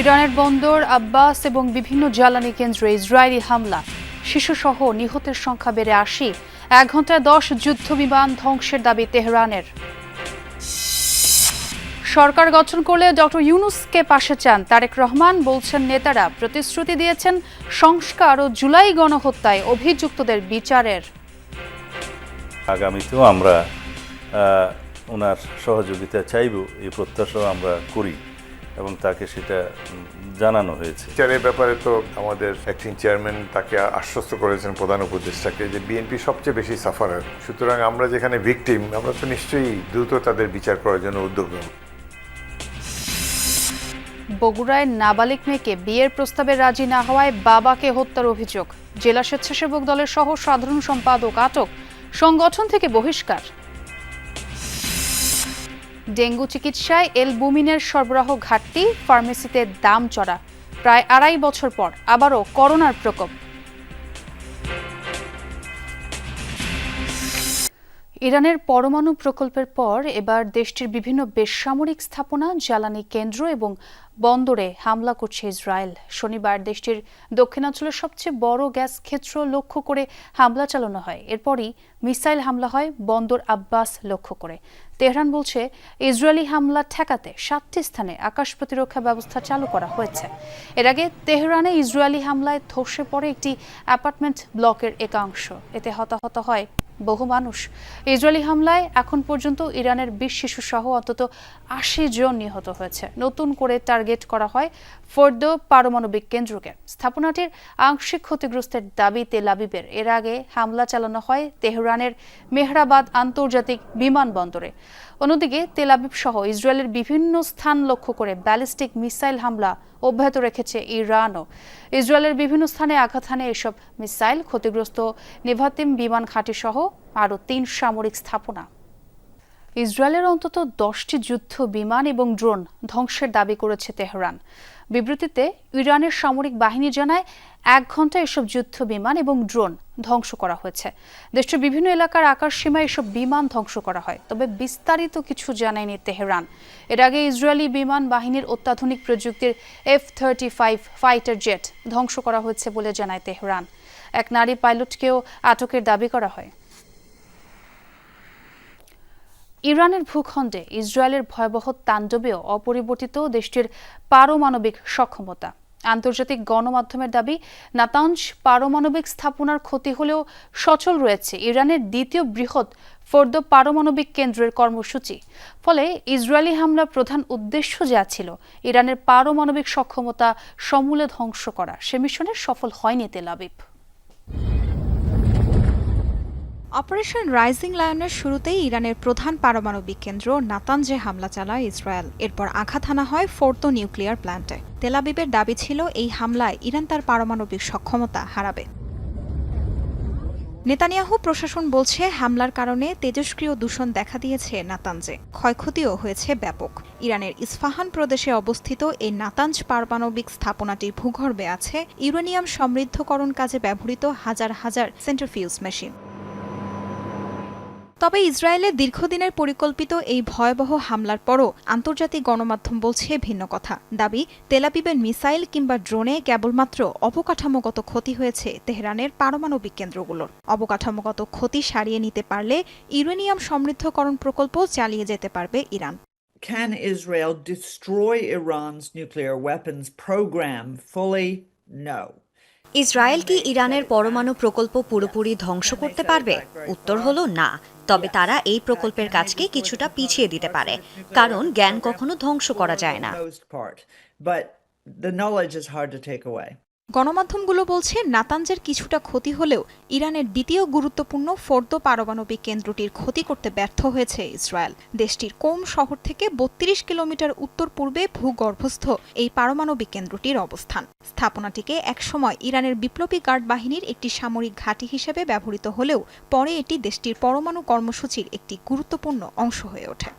ইরানের বন্দর, আব্বাস এবং বিভিন্ন জ্বালানি কেন্দ্রে ইসরায়েলি হামলা। শিশুসহ নিহতের সংখ্যা বেড়ে আশি। এক ঘন্টায় দশ যুদ্ধ বিমান ধ্বংসের দাবি তেহরানের। সরকার গঠন করলে ডক্টর ইউনুসকে পাশে চান তারেক রহমান, বলছেন নেতারা। প্রতিশ্রুতি দিয়েছেন সংস্কার ও জুলাই গণহত্যায় অভিযুক্তদের বিচারের। আগামীতেও আমরা ওনার সহযোগিতা চাইব, এই প্রত্যাশাও আমরা করি। এবং তাকে সেটা জানানো হয়েছে। বিচারের ব্যাপারে তো আমাদের অ্যাক্টিং চেয়ারম্যান তাকে আশ্বস্ত করেছেন প্রধান উপদেষ্টাকে যে বিএনপি সবচেয়ে বেশি সাফারার সুতরাং আমরা যেখানে ভিকটিম আমরা তো নিশ্চয়ই দ্রুত তাদের বিচার করার জন্য উদ্যোগ নেব। বগুড়ায় নাবালিক মেয়েকে বিয়ের প্রস্তাবে রাজি না হওয়ায় বাবাকে হত্যার অভিযোগ। জেলা স্বেচ্ছাসেবক দলের সহ সাধারণ সম্পাদক আটক। সংগঠন থেকে বহিষ্কার। ডেঙ্গু চিকিৎসায় এলবুমিনের সরবরাহ ঘাটতি, ফার্মেসিতে দাম চড়া। প্রায় আড়াই বছর পর আবারও করোনার প্রকোপ। ইরানের পরমাণু প্রকল্পের পর এবার দেশটির বিভিন্ন বেসামরিক স্থাপনা, জ্বালানি কেন্দ্র এবং বন্দরে হামলা করছে ইসরায়েল। শনিবার দেশটির দক্ষিণাঞ্চলের সবচেয়ে বড় গ্যাস ক্ষেত্র লক্ষ্য করে হামলা চালানো হয়। এরপরই মিসাইল হামলা হয় বন্দর আব্বাস লক্ষ্য করে। তেহরান বলছে, ইসরায়েলি হামলা ঠেকাতে সাতটি স্থানে আকাশ প্রতিরক্ষা ব্যবস্থা চালু করা হয়েছে। এর আগে তেহরানে ইসরায়েলি হামলায় ধসে পড়ে একটি অ্যাপার্টমেন্ট ব্লকের একাংশ। এতে হতাহত হয় বহু মানুষ। ইসরায়েলি হামলায় এখন পর্যন্ত ইরানের বিশ শিশু সহ অন্তত আশি জন নিহত হয়েছে। নতুন করে টার্গেট করা হয় ফোর্দ পারমাণবিক কেন্দ্রকে। স্থাপনাটির আংশিক ক্ষতিগ্রস্তের দাবি তেল আবিবের। এর আগে হামলা চালানো হয় তেহরানের মেহরাবাদ আন্তর্জাতিক বিমানবন্দরে। অন্যদিকে তেল আবিব সহ ইসরায়েলের বিভিন্ন স্থান লক্ষ্য করে ব্যালিস্টিক মিসাইল হামলা অব্যাহত রেখেছে ইরানও। ইসরায়েলের বিভিন্ন স্থানে আঘাত হানে এসব মিসাইল ক্ষতিগ্রস্ত নেভাতিম বিমান ঘাঁটি সহ আরও তিন সামরিক স্থাপনা। ইসরায়েলের অন্তত দশটি যুদ্ধ, বিমান এবং ড্রোন ধ্বংসের দাবি করেছে তেহরান। বিবৃতিতে ইরানের সামরিক বাহিনী জানায়, এক ঘন্টায় এসব যুদ্ধ, বিমান এবং ড্রোন ধ্বংস করা হয়েছে। দেশটির বিভিন্ন এলাকার আকাশ সীমায় এসব বিমান ধ্বংস করা হয়, তবে বিস্তারিত কিছু জানায়নি তেহরান। এর আগে ইসরায়েলি বিমান বাহিনীর অত্যাধুনিক প্রযুক্তির F thirty five fighter jet ধ্বংস করা হয়েছে বলে জানায় তেহরান। এক নারী পাইলটকেও আটকের দাবি করা হয়। ইরানের ভূখণ্ডে ইসরায়েলের ভয়াবহ তাণ্ডবেও অপরিবর্তিত দেশটির পারমাণবিক সক্ষমতা। আন্তর্জাতিক গণমাধ্যমের দাবি নাতাঞ্জ পারমাণবিক স্থাপনার ক্ষতি হলেও সচল রয়েছে ইরানের দ্বিতীয় বৃহৎ ফোর্দ পারমাণবিক কেন্দ্রের কর্মসূচি। ফলে ইসরায়েলি হামলার প্রধান উদ্দেশ্য যা ছিল, ইরানের পারমাণবিক সক্ষমতা সমূলে ধ্বংস করা। সে মিশনে সফল হয়নি তেল আবিব। অপারেশন রাইজিং লায়নের শুরুতেই ইরানের প্রধান পারমাণবিক কেন্দ্র নাতানজে হামলা চালায় ইসরায়েল। এরপর আঘাত হানা হয় ফোর্তো নিউক্লিয়ার প্ল্যান্টে। তেলাবিবের দাবি ছিল এই হামলায় ইরান তার পারমাণবিক সক্ষমতা হারাবে। নেতানিয়াহু প্রশাসন বলছে, হামলার কারণে তেজস্ক্রিয় দূষণ দেখা দিয়েছে নাতানজে। ক্ষয়ক্ষতিও হয়েছে ব্যাপক। ইরানের ইস্ফাহান প্রদেশে অবস্থিত এই নাতাঞ্জ পারমাণবিক স্থাপনাটির ভূগর্ভে আছে ইউরেনিয়াম সমৃদ্ধকরণ কাজে ব্যবহৃত হাজার হাজার সেন্ট্রিফিউজ মেশিন তবে ইসরায়েলের দীর্ঘদিনের পরিকল্পিত এই ভয়াবহ হামলার পরও আন্তর্জাতিক গণমাধ্যম বলছে ভিন্ন কথা দাবি তেলাবিবের মিসাইল কিংবা ড্রোনে কেবলমাত্র অবকাঠামোগত ক্ষতি হয়েছে তেহরানের পারমাণবিক কেন্দ্রগুলোর অবকাঠামোগত ক্ষতি সারিয়ে নিতে পারলে ইউরেনিয়াম সমৃদ্ধকরণ প্রকল্প চালিয়ে যেতে পারবে Iran Can Israel destroy Iran's nuclear weapons program fully? No. Israel কি ইরানের পরমাণু প্রকল্প পুরোপুরি ধ্বংস করতে পারবে? উত্তর হলো না। তবে তারা এই প্রকল্পের কাজকে কিছুটা পিছিয়ে দিতে পারে। কারণ জ্ঞান কখনো ধ্বংস করা যায় না। গণমাধ্যমগুলো বলছে নাতাঞ্জের কিছুটা ক্ষতি হলেও ইরানের দ্বিতীয় গুরুত্বপূর্ণ ফোর্দ পারমাণবিক কেন্দ্রটির ক্ষতি করতে ব্যর্থ হয়েছে ইসরায়েল। দেশটির কোম শহর থেকে বত্রিশ কিলোমিটার উত্তর পূর্বে ভূগর্ভস্থ এই পারমাণবিক কেন্দ্রটির অবস্থান। স্থাপনাটিকে একসময় ইরানের বিপ্লবী গার্ড বাহিনীর একটি সামরিক ঘাঁটি হিসেবে ব্যবহৃত হলেও পরে এটি দেশটির পরমাণু কর্মসূচির একটি গুরুত্বপূর্ণ অংশ হয়ে ওঠে।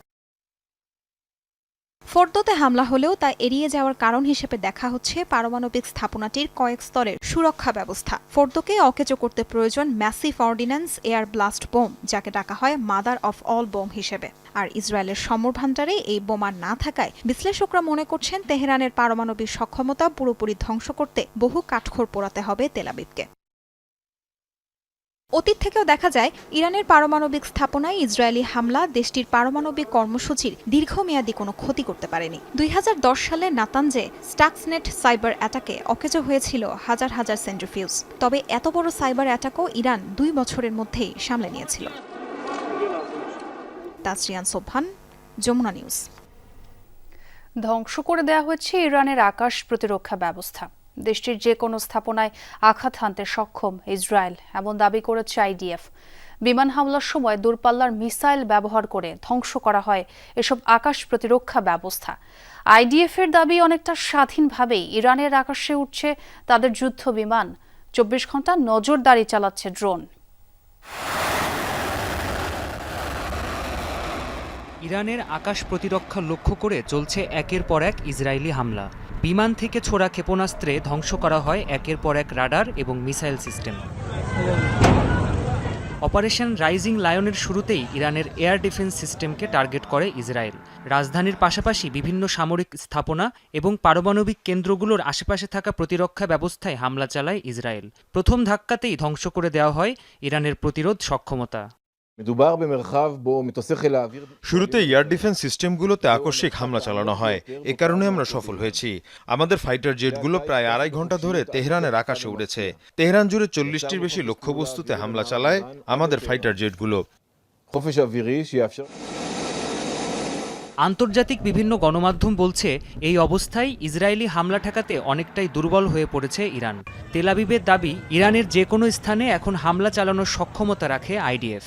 ফোর্দোতে হামলা হলেও তা এড়িয়ে যাওয়ার কারণ হিসেবে দেখা হচ্ছে পারমাণবিক স্থাপনাটির কয়েক স্তরের সুরক্ষা ব্যবস্থা। ফোর্দোকে অকেজো করতে প্রয়োজন massive ordnance air blast bomb, যাকে ডাকা হয় মাদার অফ অল বোম হিসেবে। আর ইসরায়েলের সমর ভান্ডারে এই বোমা না থাকায় বিশ্লেষকরা মনে করছেন তেহরানের পারমাণবিক সক্ষমতা পুরোপুরি ধ্বংস করতে বহু কাঠখড় পোড়াতে হবে তেলাবিবকে অতীত থেকেও দেখা যায়, ইরানের পারমাণবিক স্থাপনায় ইসরায়েলি হামলা দেশটির পারমাণবিক কর্মসূচির দীর্ঘমেয়াদী কোনো ক্ষতি করতে পারেনি। দুই হাজার দশ সালে নাতানজে স্টাক্সনেট সাইবার অ্যাটাকে অকেজো হয়েছিল হাজার হাজার সেন্ট্রিফিউজ। তবে এত বড় সাইবার অ্যাটাকও ইরান দুই বছরের মধ্যেই সামলে নিয়েছিল। তাসরিয়ান সোবহান, যমুনা নিউজ। ধ্বংস করে দেওয়া হয়েছে ইরানের আকাশ প্রতিরক্ষা ব্যবস্থা। দেশটির যে কোনো স্থাপনায় আঘাত হানতে সক্ষম ইসরায়েল, এমন দাবি করেছে আইডিএফ। বিমান হামলার সময় দূরপাল্লার মিসাইল ব্যবহার করে ধ্বংস করা হয় এসব আকাশ প্রতিরক্ষা ব্যবস্থা। আইডিএফ এর দাবি অনেকটা স্বাধীনভাবেই ইরানের আকাশে উঠছে তাদের যুদ্ধ বিমান। চব্বিশ ঘণ্টা নজরদারি চালাচ্ছে ড্রোন। ইরানের আকাশ প্রতিরক্ষা লক্ষ্য করে চলছে একের পর এক ইসরায়েলি হামলা। বিমান থেকে ছোড়া ক্ষেপণাস্ত্রে ধ্বংস করা হয় একের পর এক রাডার এবং মিসাইল সিস্টেম। অপারেশন রাইজিং লায়নের শুরুতেই ইরানের এয়ার ডিফেন্স সিস্টেমকে টার্গেট করে ইসরায়েল। রাজধানীর পাশাপাশি বিভিন্ন সামরিক স্থাপনা এবং পারমাণবিক কেন্দ্রগুলোর আশেপাশে থাকা প্রতিরক্ষা ব্যবস্থায় হামলা চালায় ইসরায়েল। প্রথম ধাক্কাতেই ধ্বংস করে দেওয়া হয় ইরানের প্রতিরোধ সক্ষমতা। শুরুতে এয়ার ডিফেন্স সিস্টেমগুলোতে আকস্মিক হামলা চালানো হয়। এ কারণে আমরা সফল হয়েছি। আমাদের ফাইটার জেটগুলো প্রায় আড়াই ঘণ্টা ধরে তেহরানের আকাশে উড়েছে। তেহরান জুড়ে চল্লিশটির বেশি লক্ষ্যবস্তুতে হামলা চালায় আমাদের ফাইটার জেটগুলো। আন্তর্জাতিক বিভিন্ন গণমাধ্যম বলছে এই অবস্থায় ইসরায়েলি হামলা ঠেকাতে অনেকটাই দুর্বল হয়ে পড়েছে ইরান। তেলাবিবের দাবি ইরানের যে কোনো স্থানে এখন হামলা চালানোর সক্ষমতা রাখে আইডিএফ।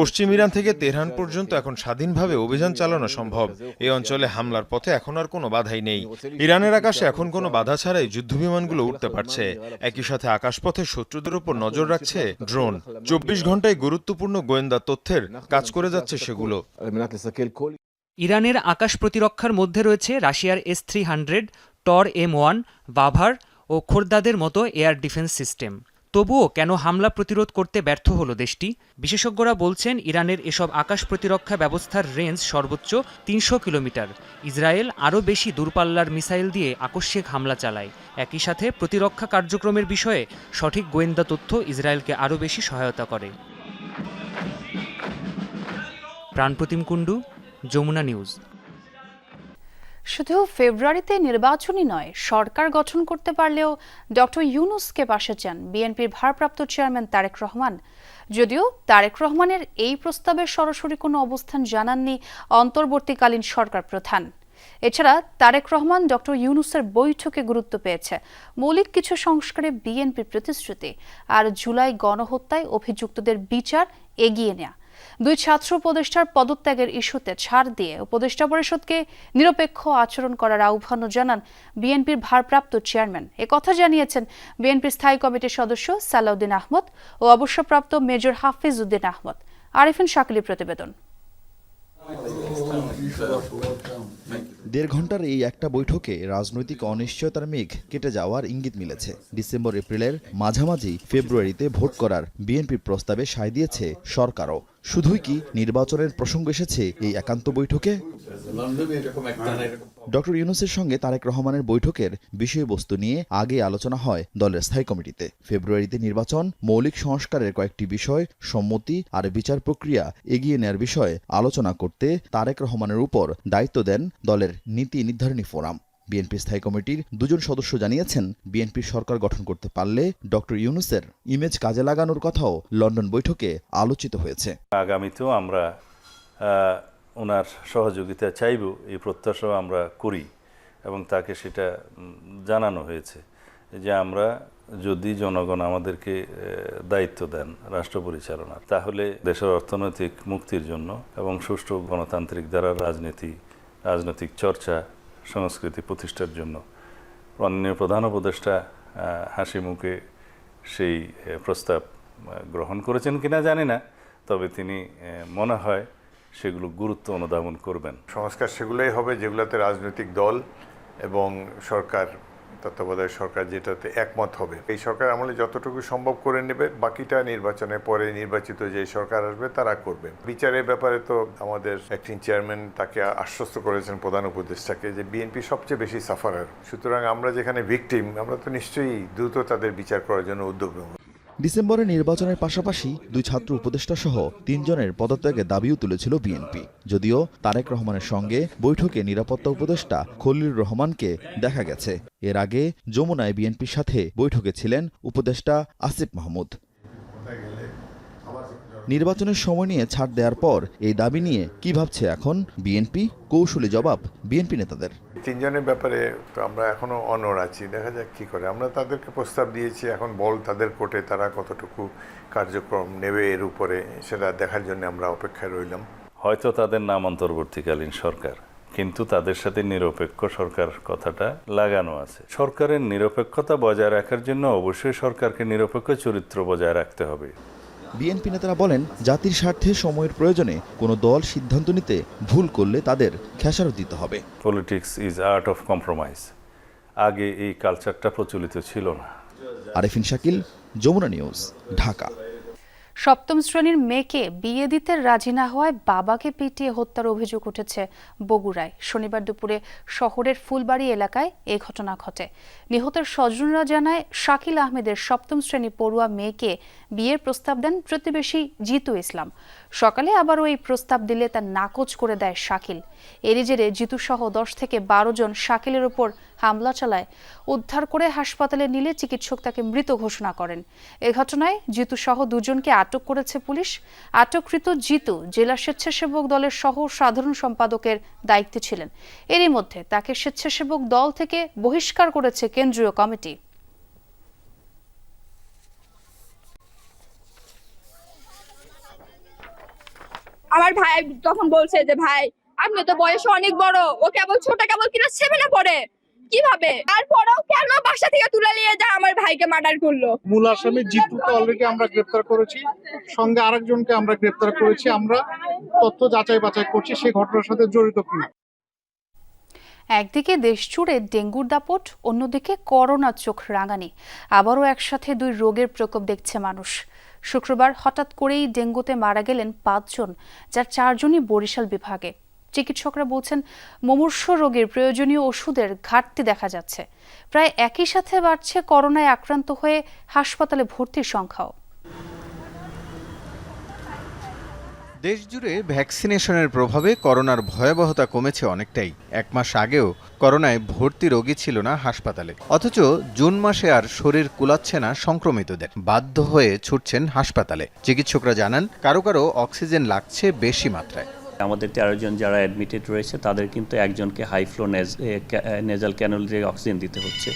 পশ্চিম ইরান থেকে তেহরান পর্যন্ত এখন স্বাধীনভাবে অভিযান চালানো সম্ভব। এই অঞ্চলে হামলার পথে এখন আর কোনো বাধাই নেই। ইরানের আকাশে এখন কোনো বাধা ছাড়াই যুদ্ধবিমানগুলো উঠতে পারছে। একই সাথে আকাশপথে শত্রুদের উপর নজর রাখছে ড্রোন। চব্বিশ ঘন্টায় গুরুত্বপূর্ণ গোয়েন্দা তথ্যের কাজ করে যাচ্ছে সেগুলো। ইরানের আকাশ প্রতিরক্ষার মধ্যে রয়েছে রাশিয়ার S three hundred Tor M one Bavar ও খোর্দাদের মতো এয়ার ডিফেন্স সিস্টেম। তবুও কেন হামলা প্রতিরোধ করতে ব্যর্থ হলো দেশটি? বিশেষজ্ঞরা বলছেন, ইরানের এসব আকাশ প্রতিরক্ষা ব্যবস্থার রেঞ্জ সর্বোচ্চ তিনশো কিলোমিটার। ইসরায়েল আরও বেশি দূরপাল্লার মিসাইল দিয়ে আকস্মিক হামলা চালায়। একই সাথে প্রতিরক্ষা কার্যক্রমের বিষয়ে সঠিক গোয়েন্দা তথ্য ইসরায়েলকে আরও বেশি সহায়তা করে। প্রাণপ্রতিম কুণ্ডু, যমুনা নিউজ। শুধু ফেব্রুয়ারিতে নির্বাচনই নয়, সরকার গঠন করতে পারলেও ডক্টর ইউনুসকে পাশে চান বিএনপির ভারপ্রাপ্ত চেয়ারম্যান তারেক রহমান। যদিও তারেক রহমানের এই প্রস্তাবে সরাসরি কোনো অবস্থান জানাননি অন্তর্বর্তীকালীন সরকার প্রধান। এছাড়া তারেক রহমান ডক্টর ইউনুসের বৈঠকে গুরুত্ব পেয়েছে। মৌলিক কিছু সংস্কারে বিএনপির প্রতিশ্রুতি। আর জুলাই গণহত্যায় অভিযুক্তদের বিচার এগিয়ে নেয়া। দুই ছাত্র উপদেষ্টার পদত্যাগের ইস্যুতে ছাড় দিয়ে উপদেষ্টা পরিষদকে নিরপেক্ষ আচরণ করার আহ্বানও জানান বিএনপির ভারপ্রাপ্ত চেয়ারম্যান। কথা জানিয়েছেন বিএনপির স্থায়ী কমিটির সদস্য সালাউদ্দিন আহমদ ও অবসরপ্রাপ্ত মেজর হাফিজ উদ্দিন আহমদ। আরিফিন সাকলি প্রতিবেদন। দেড় ঘণ্টার এই একটা বৈঠকে রাজনৈতিক অনিশ্চয়তার মেঘ কেটে যাওয়ার ইঙ্গিত মিলেছে। ডিসেম্বর এপ্রিলের মাঝামাঝি ফেব্রুয়ারিতে ভোট করার বিএনপির প্রস্তাবে সায় দিয়েছে সরকারও। শুধুই কি নির্বাচনের প্রসঙ্গ এসেছে এই একান্ত বৈঠকে? ডক্টর ইউনুসের সঙ্গে তারেক রহমানের বৈঠকের বিষয়বস্তু নিয়ে আগে আলোচনা হয় দলের স্থায়ী কমিটিতে। ফেব্রুয়ারিতে নির্বাচন, মৌলিক সংস্কারের কয়েকটি বিষয়, সম্মতি আর বিচার প্রক্রিয়া এগিয়ে নেয়ার বিষয়ে আলোচনা করতে তারেক রহমানের উপর দায়িত্ব দেন দলের নীতি নির্ধারণী ফোরাম। বিএনপি স্থায়ী কমিটির দুজন সদস্য জানিয়েছেন বিএনপির সরকার গঠন করতে পারলে ডক্টর ইউনুসের ইমেজ কাজে লাগানোর কথাও লন্ডন বৈঠকে আলোচিত হয়েছে। আগামীতেও আমরা ওনার সহযোগিতা চাইব, এই প্রত্যাশাও আমরা করি এবং তাকে সেটা জানানো হয়েছে যে আমরা যদি জনগণ আমাদেরকে দায়িত্ব দেন রাষ্ট্র পরিচালনার, তাহলে দেশের অর্থনৈতিক মুক্তির জন্য এবং সুষ্ঠু গণতান্ত্রিক দ্বারা রাজনীতি, রাজনৈতিক চর্চা, সংস্কৃতি প্রতিষ্ঠার জন্য। মাননীয় প্রধান উপদেষ্টা হাসি মুখে সেই প্রস্তাব গ্রহণ করেছেন কিনা জানি না, তবে তিনি মনে হয় সেগুলো গুরুত্ব অনুধাবন করবেন। সংস্কার সেগুলোই হবে যেগুলোতে রাজনৈতিক দল এবং সরকার, তত্ত্বাবধায়ক সরকার যেটাতে একমত হবে। এই সরকার আমলে যতটুকু সম্ভব করে নেবে, বাকিটা নির্বাচনের পরে নির্বাচিত যে সরকার আসবে তারা করবে। বিচারের ব্যাপারে তো আমাদের অ্যাক্টিং চেয়ারম্যান তাকে আশ্বস্ত করেছেন প্রধান উপদেষ্টাকে যে বিএনপি সবচেয়ে বেশি সাফারার সুতরাং আমরা যেখানে ভিকটিম আমরা তো নিশ্চয়ই দ্রুত তাদের বিচার করার জন্য উদ্যোগ নেব। ডিসেম্বরে নির্বাচনের পাশাপাশি দুই ছাত্র উপদেষ্টা সহ তিনজনের পদত্যাগের দাবিও তুলেছিল বিএনপি। যদিও তারেক রহমানের সঙ্গে বৈঠকে নিরাপত্তা উপদেষ্টা খলিল রহমানকে দেখা গেছে। এর আগে যমুনায় বিএনপির সাথে বৈঠকে ছিলেন উপদেষ্টা আসিফ মাহমুদ। নির্বাচনের সময় নিয়ে ছাড় দেওয়ার পর এই দাবি নিয়ে কি ভাবছে এখন বিএনপি? কৌশলী জবাব বিএনপি নেতাদের। তিনজনের ব্যাপারে তো আমরা এখনও অনর আছি। দেখা যাক কি করে। আমরা তাদেরকে প্রস্তাব দিয়েছি এখন বল তাদের কোর্টে তারা কতটুকু কার্যক্রম নেবে এর উপরে সেটা দেখার জন্য আমরা অপেক্ষায় রইলাম। হয়তো তাদের নাম অন্তর্বর্তীকালীন সরকার কিন্তু তাদের সাথে নিরপেক্ষ সরকার কথাটা লাগানো আছে। সরকারের নিরপেক্ষতা বজায় রাখার জন্য অবশ্যই সরকারকে নিরপেক্ষ চরিত্র বজায় রাখতে হবে। বিএনপি নেতারা বলেন জাতির স্বার্থে সময়ের প্রয়োজনে কোনো দল সিদ্ধান্ত নিতে ভুল করলে তাদের খেসারত দিতে হবে। Politics is art of compromise আগে এই কালচারটা প্রচলিত ছিল না। আরেফিন শাকিল যমুনা নিউজ ঢাকা। সপ্তম শ্রেণির মেয়েকে বিয়ে দিতে রাজি না হওয়ায় বাবাকে পিটিয়ে হত্যার অভিযোগ উঠেছে বগুড়ায়। শনিবার দুপুরে শহরের ফুলবাড়ি এলাকায় এ ঘটনা ঘটে। নিহতের স্বজনরা জানায়, শাকিল আহমেদের সপ্তম শ্রেণি পড়ুয়া মেয়েকে বিয়ের প্রস্তাব দেন প্রতিবেশী জিতু ইসলাম। সকালে আবারও এই প্রস্তাব দিলে তা নাকচ করে দেয় শাকিল। এরই জেরে জিতু সহ দশ থেকে বারো জন শাকিলের ওপর হামলা চালায়। উদ্ধার করে হাসপাতালে নিলে চিকিৎসক তাকে মৃত ঘোষণা করেন। এ ঘটনায় জিতু সহ দুজনকে আটক করেছে পুলিশ। আটককৃত জিতু জেলা স্বেচ্ছাসেবক দলের সহ সাধারণ সম্পাদকের দায়িত্বে ছিলেন। এরই মধ্যে তাকে স্বেচ্ছাসেবক দল থেকে বহিষ্কার করেছে কেন্দ্রীয় কমিটি। আমার ভাই তখন বলছে যে ভাই আপনি তো বয়সে অনেক বড়। ও কেবল ছোট কেবল কিনা সেভেনে পড়ে। কীভাবে? তারপরেও কেন বাসা থেকে তুলে নিয়ে যা আমার ভাইকে মার্ডার করল? মূল আসামি জিতুকে অলরেডি আমরা গ্রেপ্তার করেছি। সঙ্গে আরেকজনকে আমরা গ্রেপ্তার করেছি। আমরা তথ্য যাচাই বাছাই করছি সেই ঘটনার সাথে জড়িত কিনা। একদিকে দেশ জুড়ে ডেঙ্গুর দাপট অন্যদিকে করোনা চোখ রাঙানি। আবারও একসাথে দুই রোগের প্রকোপ দেখছে মানুষ। শুক্রবার হঠাৎ করেই ডেঙ্গুতে মারা গেলেন পাঁচজন, যার চারজনই বরিশাল বিভাগে। চিকিৎসকরা বলছেন, মুমূর্ষ রোগীর প্রয়োজনীয় ওষুধের ঘাটতি দেখা যাচ্ছে। প্রায় একই সাথে বাড়ছে করোনায় আক্রান্ত হয়ে হাসপাতালে ভর্তির সংখ্যাও। দেশজুড়ে ভ্যাকসিনেশনের প্রভাবে করোনার ভয়াবহতা কমেছে অনেকটাই। এক মাস আগেও করোনায় ভর্তি রোগী ছিল না হাসপাতালে। অথচ জুন মাসে আর শরীর কুলাচ্ছে না সংক্রমিতদের। বাধ্য হয়ে ছুটছেন হাসপাতালে। চিকিৎসকরা জানান, কারও কারও অক্সিজেন লাগছে বেশি মাত্রায়। আমাদের তেরো জন যারা অ্যাডমিটেড রয়েছে, তাদের কিন্তু একজনকে হাই ফ্লো নেজাল ক্যানোল দিয়ে অক্সিজেন দিতে হচ্ছে।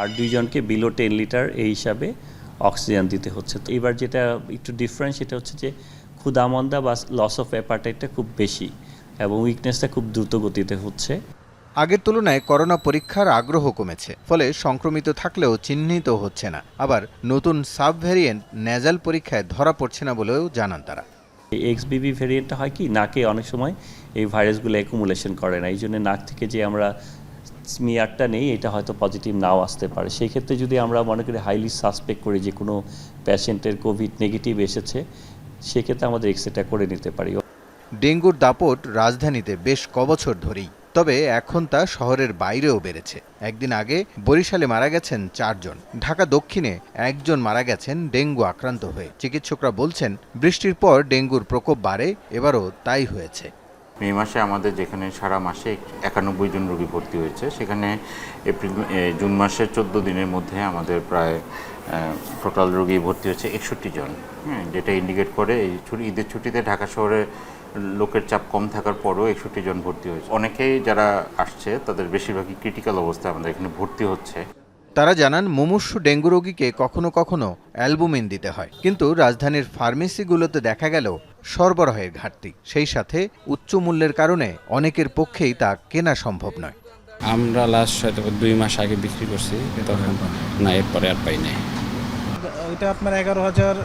আর দুইজনকে বিলো টেন লিটার এই হিসাবে অক্সিজেন দিতে হচ্ছে। তো এবার যেটা একটু ডিফারেন্স সেটা হচ্ছে যে ক্ষুদামন্দা বা লস অফ অ্যাপারটাইটটা খুব বেশি এবং উইকনেসটা খুব দ্রুত গতিতে হচ্ছে। আগের তুলনায় করোনা পরীক্ষার আগ্রহ কমেছে ফলে সংক্রমিত থাকলেও চিহ্নিত হচ্ছে না। আবার নতুন সাব ভ্যারিয়েন্ট নেজাল পরীক্ষায় ধরা পড়ছে না বলেও জানান তারা। এক্সবিবি ভ্যারিয়েন্টটা হয় কি? নাকে অনেক সময় এই ভাইরাসগুলো অ্যাকুমুলেশন করে না। এই জন্য নাক থেকে যে আমরা স্মিয়ারটা নেই এটা হয়তো পজিটিভ নাও আসতে পারে। সেই ক্ষেত্রে যদি আমরা মনে করি হাইলি সাসপেক্ট করি যে কোনো প্যাশেন্টের কোভিড নেগেটিভ এসেছে সেক্ষেত্রে আমাদের এক্সরেটা করে নিতে পারি। ডেঙ্গুর দাপট রাজধানীতে বেশ কবছর ধরেই তবে এখন তা শহরের বাইরেও বেড়েছে। একদিন আগে বরিশালে মারা গেছেন চারজন। ঢাকা দক্ষিণে একজন মারা গেছেন ডেঙ্গু আক্রান্ত হয়ে। চিকিৎসকরা বলছেন বৃষ্টির পর ডেঙ্গুর প্রকোপ বাড়ে এবারও তাই হয়েছে। মে মাসে আমাদের যেখানে সারা মাসে একানব্বই জন রোগী ভর্তি হয়েছে সেখানে এপ্রিল জুন মাসের চোদ্দ দিনের মধ্যে আমাদের প্রায় টোটাল রোগী ভর্তি হয়েছে একষট্টি জন। হ্যাঁ যেটা ইন্ডিকেট করে এই ছুটি ঈদের ছুটিতে ঢাকা শহরে লোকের চাপ কম থাকার পরও একষট্টি জন ভর্তি হয়েছে। অনেকেই যারা আসছে তাদের বেশিরভাগই ক্রিটিক্যাল অবস্থায় আমাদের এখানে ভর্তি হচ্ছে। তারা জানান মুমূর্ষু ডেঙ্গু রোগীকে কখনো কখনো অ্যালবুমিন দিতে হয়। কিন্তু রাজধানীর ফার্মেসিগুলোতে দেখা গেল সরবরাহের ঘাটতি। সেই সাথে উচ্চ মূল্যের কারণে অনেকের পক্ষেই তা কেনা সম্ভব নয়। আমরা লাস্ট হয়তো দুই মাস আগে বিক্রি করছি তখন না এরপরে আর পাই নাই। এটা আপনার এগারো হাজার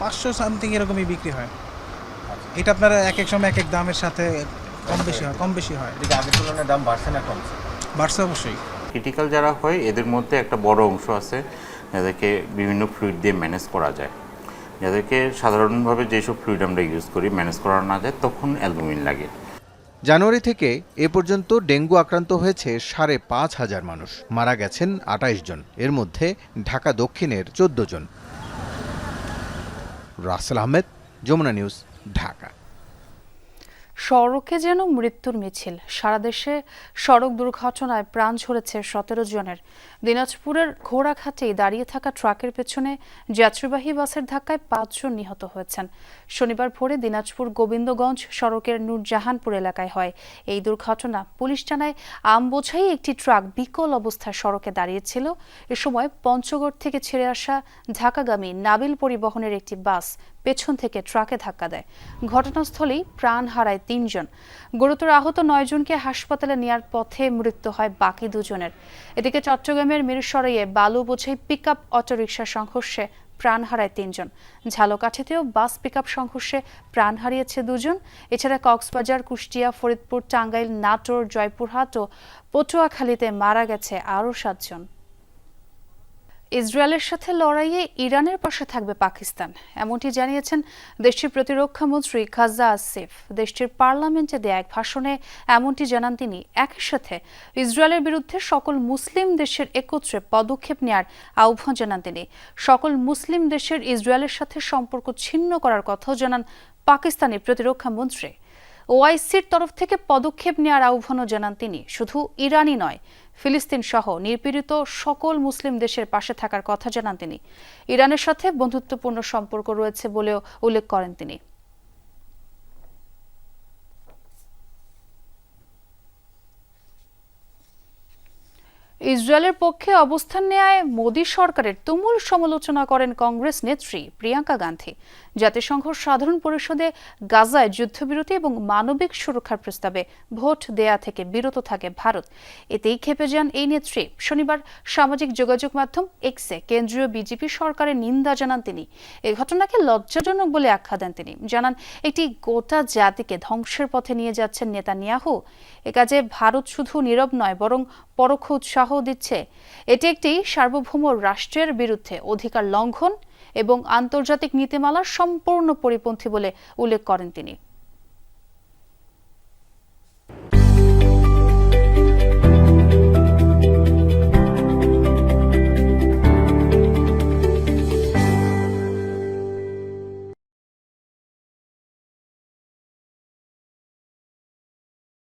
পাঁচশো সামথিং এরকমই বিক্রি হয়। এটা আপনারা এক এক সময় এক এক দামের সাথে কম বেশি হয় কম বেশি হয়। এটা আগের তুলনায় দাম বাড়ছে না কমছে? বাড়ছে অবশ্যই। ক্রিটিক্যাল যারা হয় এদের মধ্যে একটা বড় অংশ আছে যাদেরকে বিভিন্ন ফ্লুইড দিয়ে ম্যানেজ করা যায়। যাদেরকে সাধারণভাবে যেসব ফ্লুইড আমরা ইউজ করি ম্যানেজ করা না যায় তখন অ্যালবুমিন লাগে। জানুয়ারি থেকে এ পর্যন্ত ডেঙ্গু আক্রান্ত হয়েছে সাড়ে পাঁচ হাজার মানুষ। মারা গেছেন আটাইশ জন। এর মধ্যে ঢাকা দক্ষিণের চোদ্দ জন। রাসেল আহমেদ, যমুনা নিউজ, ঢাকা। সড়কে যেন মৃত্যুর মিছিল। সারা দেশে সড়ক দুর্ঘটনায় প্রাণ ঝরেছে সতেরো জনের। দিনাজপুরের ঘোড়াঘাটেই দাঁড়িয়ে থাকা ট্রাকের পেছনে যাত্রীবাহী বাসের ধাক্কায় পাঁচজন নিহত হয়েছেন। শনিবার ভোরে দিনাজপুর গোবিন্দগঞ্জ সড়কের নূরজাহানপুর এলাকায় হয়। এই দুর্ঘটনা পুলিশ জানায়, আমবোঝাই একটি ট্রাক বিকল অবস্থায় সড়কে দাঁড়িয়েছিল। এ সময় পঞ্চগড় থেকে ছেড়ে আসা ঢাকাগামী নাবিল পরিবহনের একটি বাস পেছন থেকে ট্রাকে ধাক্কা দেয়। ঘটনাস্থলেই প্রাণ হারায় তিনজন। গুরুতর আহত নয়জনকে হাসপাতালে নেওয়ার পথে মৃত্যু হয় বাকি দুজনের। এদিকে চট্টগ্রামের মিরসরাইয়ে বালু বোঝাই পিক আপ অটোরিকশা সংঘর্ষে প্রাণ হারায় তিনজন। ঝালকাঠিতেও বাস পিক আপ সংঘর্ষে প্রাণ হারিয়েছে দুজন। এছাড়া কক্সবাজার, কুষ্টিয়া, ফরিদপুর, টাঙ্গাইল, নাটোর, জয়পুরহাট ও পটুয়াখালীতে মারা গেছে আরও সাতজন। ইসরায়েলের সাথে লড়াইয়ে ইরানের পাশে থাকবে পাকিস্তান। এমনটি জানিয়েছেন দেশটির প্রতিরক্ষা মন্ত্রী খাজা আসিফ। দেশটির পার্লামেন্টে দেয়া এক ভাষণে এমনটি জানান তিনি। একই সাথে ইসরায়েলের বিরুদ্ধে সকল মুসলিম দেশের একত্রে পদক্ষেপ নেয়ার আহ্বান জানান তিনি। সকল মুসলিম দেশের ইসরায়েলের সাথে সম্পর্ক ছিন্ন করার কথাও জানান পাকিস্তানি প্রতিরক্ষা মন্ত্রী। ওআইসির তরফ থেকে পদক্ষেপ নেওয়ার আহ্বানও জানান তিনি। শুধু ইরানই নয় ফিলিস্তিন সহ নির্পীড়িত সকল মুসলিম দেশের পাশে থাকার কথা জানান তিনি। ইরানের সাথে বন্ধুত্বপূর্ণ সম্পর্ক রয়েছে বলেও উল্লেখ করেন তিনি। ইসরায়েলের পক্ষে অবস্থান নেয় মোদী সরকারের তুমুল সমালোচনা করেন কংগ্রেস নেত্রী প্রিয়াঙ্কা গান্ধী। জাতিসংঘ সাধারণ পরিষদে গাজায় যুদ্ধবিরতি এবং মানবিক সুরক্ষার প্রস্তাবে ভোট দেয়া থেকে বিরত থাকে ভারত। এতেই খেপে যান এই নেত্রী। শনিবার সামাজিক যোগাযোগ মাধ্যম এক্সে কেন্দ্রীয় বিজেপি সরকারের নিন্দা জানান তিনি। এ ঘটনাকে লজ্জাজনক বলে আখ্যা দেন তিনি। জানান, একটি গোটা জাতিকে ধ্বংসের পথে নিয়ে যাচ্ছেন নেতানিয়াহু। এ কাজে ভারত শুধু নীরব নয়, বরং পরোক্ষ উৎসাহ দিচ্ছে। এটি একটি সার্বভৌম রাষ্ট্রের বিরুদ্ধে অধিকার লঙ্ঘন এবং আন্তর্জাতিক নীতিমালার সম্পূর্ণ পরিপন্থী বলে উল্লেখ করেন তিনি।